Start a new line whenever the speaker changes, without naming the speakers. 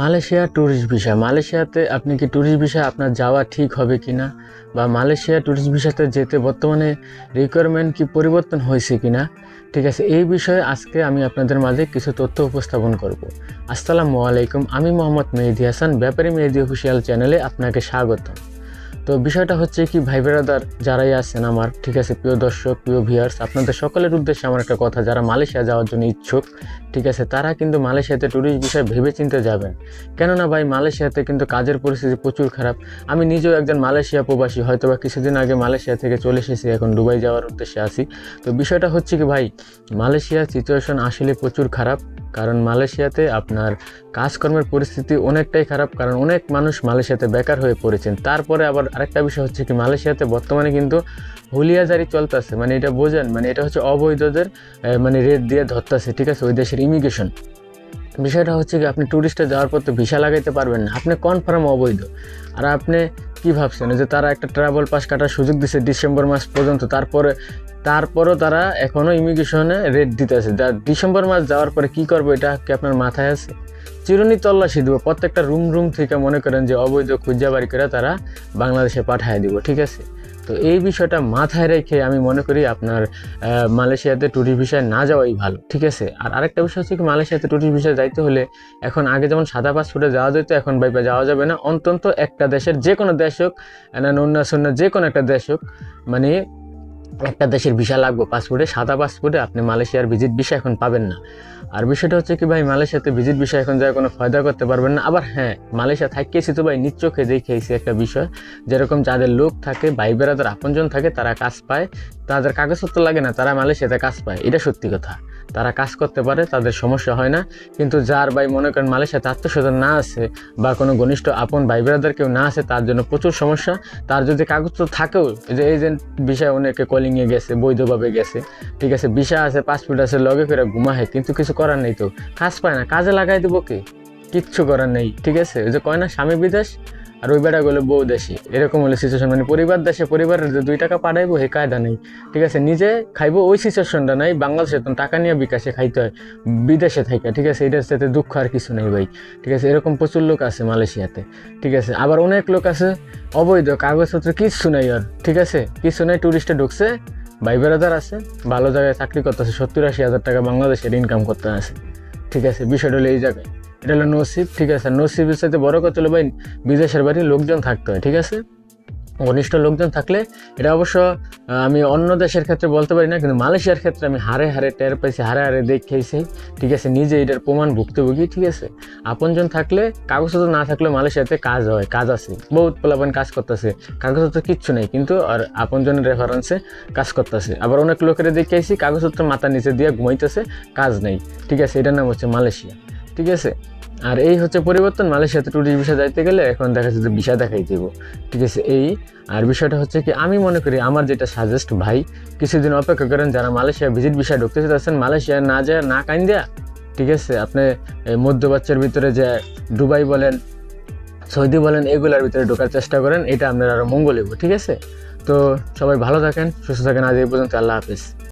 Malaysia tourist visa মালয়েশিয়াতে আপনি কি ট্যুরিস্ট ভিসা আপনার যাওয়া ঠিক হবে কি না বা মালয়েশিয়া ট্যুরিস্ট ভিসাতে যেতে বর্তমানে রিকোয়ারমেন্ট কি পরিবর্তন হয়েছে কি না ঠিক আছে, এই বিষয়ে আজকে আমি আপনাদের মাঝে কিছু তথ্য উপস্থাপন করব। আসসালামু আলাইকুম, আমি মোহাম্মদ মেহেদি হাসান, ব্যাপারী মেহেদি অফিসিয়াল চ্যানেলে আপনাকে স্বাগতম। তো বিষয়টা হচ্ছে কি, ভাই বেড়াদার যারাই আছেন আমার, ঠিক আছে, প্রিয় দর্শক, প্রিয় ভিউয়ার্স আপনাদের সকলের উদ্দেশ্যে আমার একটা কথা, যারা মালয়েশিয়া যাওয়ার জন্য ইচ্ছুক, ঠিক আছে, তারা কিন্তু মালয়েশিয়াতে ট্যুরিস্ট বিষয়ে ভেবে চিন্তে যাবেন। কেননা ভাই, মালয়েশিয়াতে কিন্তু কাজের পরিস্থিতি প্রচুর খারাপ। আমি নিজেও একজন মালয়েশিয়া প্রবাসী হয়তো বা কিছুদিন আগে মালয়েশিয়া থেকে চলে এসেছি, এখন দুবাই যাওয়ার উদ্দেশ্যে আসি তো বিষয়টা হচ্ছে কি ভাই, মালয়েশিয়ার সিচুয়েশন আসলে প্রচুর খারাপ। কারণ মালয়েশিয়াতে আপনার কাজকর্মের পরিস্থিতি অনেকটাই খারাপ, কারণ অনেক মানুষ মালয়েশিয়াতে বেকার হয়ে পড়েছেন। তারপরে আবার আরেকটা বিষয় হচ্ছে কি, মালয়েশিয়াতে বর্তমানে কিন্তু হুলিয়াজারি চলতেছে। মানে এটা বোঝেন মানে এটা হচ্ছে অবৈধদের মানে রেট দিয়ে ধরতেছে, ঠিক আছে? ওই দেশের ইমিগ্রেশন বিষয়টা হচ্ছে কি, আপনি ট্যুরিস্টে যাওয়ার পর তো ভিসা লাগাইতে পারবেন না। আপনি কনফার্ম অবৈধ। আর আপনি কি ভাবছেন? যে তারা একটা ট্রাভেল পাস কাটার সুযোগ দিচ্ছে ডিসেম্বর মাস পর্যন্ত, তারপরে তারপরও তারা এখনও ইমিগ্রেশনে রেট দিতেছে। যা ডিসেম্বর মাস যাওয়ার পরে কি করব এটা কি আপনার মাথায় আছে? চিরুনি তল্লাশি দিব, প্রত্যেকটা রুম রুম থেকে মনে করেন যে অবৈধ খুঁজা বাড়ি করে তারা বাংলাদেশে পাঠায় দিব, ঠিক আছে? তো এই বিষয়টা মাথায় রেখে আমি মনে করি আপনার মালয়েশিয়াতে ট্যুরিস্ট ভিসায় না যাওয়াই ভালো, ঠিক আছে? আর আরেকটা বিষয় হচ্ছে কি, মালয়েশিয়াতে ট্যুরিস্ট ভিসায় যাইতে হলে এখন আগে যেমন সাদা পাসপোর্টে যাওয়া যেত, এখন বাইপে যাওয়া যাবে না। অন্তত একটা দেশের যে কোনো দেশ হোক না অন্য শূন্য যে কোনো একটা দেশ হোক মানে একটা দেশের ভিসা লাগবে পাসপোর্টে সাদা পাসপোর্টে আপনি মালয়েশিয়ার ভিজিট ভিসা এখন পাবেন না। আর বিষয়টা হচ্ছে কি ভাই, মালয়েশিয়াতে ভিজিট ভিসা এখন যায় কোনো ফায়দা করতে পারবেন না। আবার হ্যাঁ মালয়েশিয়া থাকিয়েছি তো ভাই, নিজ চোখে দেখেছি একটা বিষয়। যেরকম যাদের লোক থাকে, ভাই বেড়াদের আপনজন থাকে, তারা কাজ পায়। তাদের কাগজপত্র লাগে না, তারা মালয়েশিয়াতে কাজ পায়। এটা সত্যি কথা। তারা কাজ করতে পারে, তাদের সমস্যা হয় না। কিন্তু যার ভাই মনে করেন মালয়েশিয়াতে আত্মস্বজন না আছে বা কোনো ঘনিষ্ঠ আপন ভাই বেড়াদার কেউ না আছে, তার জন্য প্রচুর সমস্যা। তার যদি কাগজপত্র থাকেও, যে এজেন্ট বিষয় অনেকে কলিংয়ে গেছে, বৈধভাবে গেছে। ঠিক আছে ভিসা আছে পাসপোর্ট আছে, লগে করে ঘুমাহে কিন্তু কিছু করার নেই তো। কাজ পায় না, কাজে লাগাই দেবো কি? কিচ্ছু করার নেই, ঠিক আছে? ওই যে কয় না, স্বামী বিদেশ? আর ওই বেড়া গেলো বউ দেশে। এরকম হলো সিচুয়েশন মানে পরিবার দেশে পরিবারের যে দুই টাকা পাঠাইবো হে কায়দা নেই। ঠিক আছে, নিজে খাইবো, ওই সিচুয়েশনটা নাই। বাংলাদেশে টাকা নিয়ে বিকাশে খাইতে হয়, বিদেশে থাইকা ঠিক আছে, এটার সাথে দুঃখ আর কিছু নেই ভাই। ঠিক আছে, এরকম প্রচুর লোক আছে মালয়েশিয়াতে। ঠিক আছে, আবার অনেক লোক আছে অবৈধ, কাগজপত্র কিচ্ছু নেই আর। ঠিক আছে, কিছু নেই ট্যুরিস্টে ঢুকছে, ভাই বেড়াদার আছে, ভালো জায়গায় চাকরি করতেছে, সত্তর আশি হাজার টাকা বাংলাদেশের ইনকাম করতে আছে। ঠিক আছে, বিষয়টা হলো এই জায়গায়। এটা হলো নসিব, ঠিক আছে? নসিবের সাথে বড় কথা হলো ভাই, বিদেশের বাড়ি লোকজন থাকতে হয়, ঠিক আছে? ঘনিষ্ঠ লোকজন থাকলে এটা অবশ্য আমি অন্য দেশের ক্ষেত্রে বলতে পারি না, কিন্তু মালয়েশিয়ার ক্ষেত্রে আমি হারে হারে টের পাইছি, হারে হারে দেখেছি, ঠিক আছে? নিজে এটার প্রমাণ ভুক্তভোগী, ঠিক আছে? আপনজন থাকলে, কাগজপত্র না থাকলে মালয়েশিয়াতে কাজ হয়, কাজ আছে, বহুত পোলাপান কাজ করতেছে, কাগজপত্র কিচ্ছু নেই, কিন্তু আর আপনজনের রেফারেন্সে কাজ করতেছে। আবার অনেক লোকেরা দেখেছি কাগজপত্র মাথা নিচে দিয়ে ঘুমাইতেছে, কাজ নেই, ঠিক আছে? এটার নাম হচ্ছে মালয়েশিয়া, ঠিক আছে? আর এই হচ্ছে পরিবর্তন মালয়েশিয়াতে ট্যুরিস্ট ভিসা যাইতে গেলে এখন দেখা যাচ্ছে ভিসা দেখাই দেব। ঠিক আছে, এই। আর বিষয়টা হচ্ছে কি, আমি মনে করি আমার যেটা সাজেস্ট ভাই, কিছুদিন অপেক্ষা করেন যারা মালয়েশিয়া ভিজিট ভিসা ঢুকতে চাচ্ছেন, মালয়েশিয়া না যায়, না কাইন দেয়া, ঠিক আছে, আপনি মধ্যপ্রাচ্যের ভিতরে যে দুবাই বলেন, সৌদি বলেন, এগুলোর ভিতরে ঢোকার চেষ্টা করেন, এটা আপনার আরও মঙ্গল ঠিক আছে? তো সবাই ভালো থাকেন, সুস্থ থাকেন, আজ এই পর্যন্ত, আল্লাহ হাফিজ।